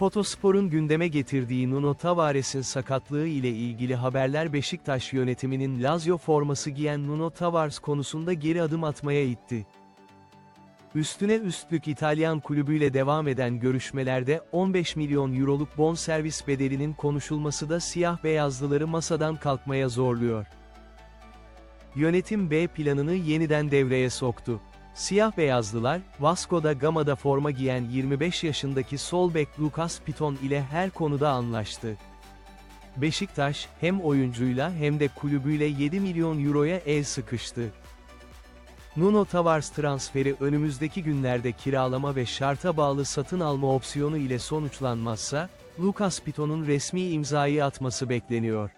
Fotospor'un gündeme getirdiği Nuno Tavares'in sakatlığı ile ilgili haberler Beşiktaş yönetiminin Lazio forması giyen Nuno Tavares konusunda geri adım atmaya itti. Üstüne üstlük İtalyan kulübüyle devam eden görüşmelerde 15 milyon euroluk bonservis bedelinin konuşulması da siyah beyazlıları masadan kalkmaya zorluyor. Yönetim B planını yeniden devreye soktu. Siyah beyazlılar, Vasco da Gama'da forma giyen 25 yaşındaki sol bek Lucas Piton ile her konuda anlaştı. Beşiktaş, hem oyuncuyla hem de kulübüyle 7 milyon euroya el sıkıştı. Nuno Tavares transferi önümüzdeki günlerde kiralama ve şarta bağlı satın alma opsiyonu ile sonuçlanmazsa, Lucas Piton'un resmi imzayı atması bekleniyor.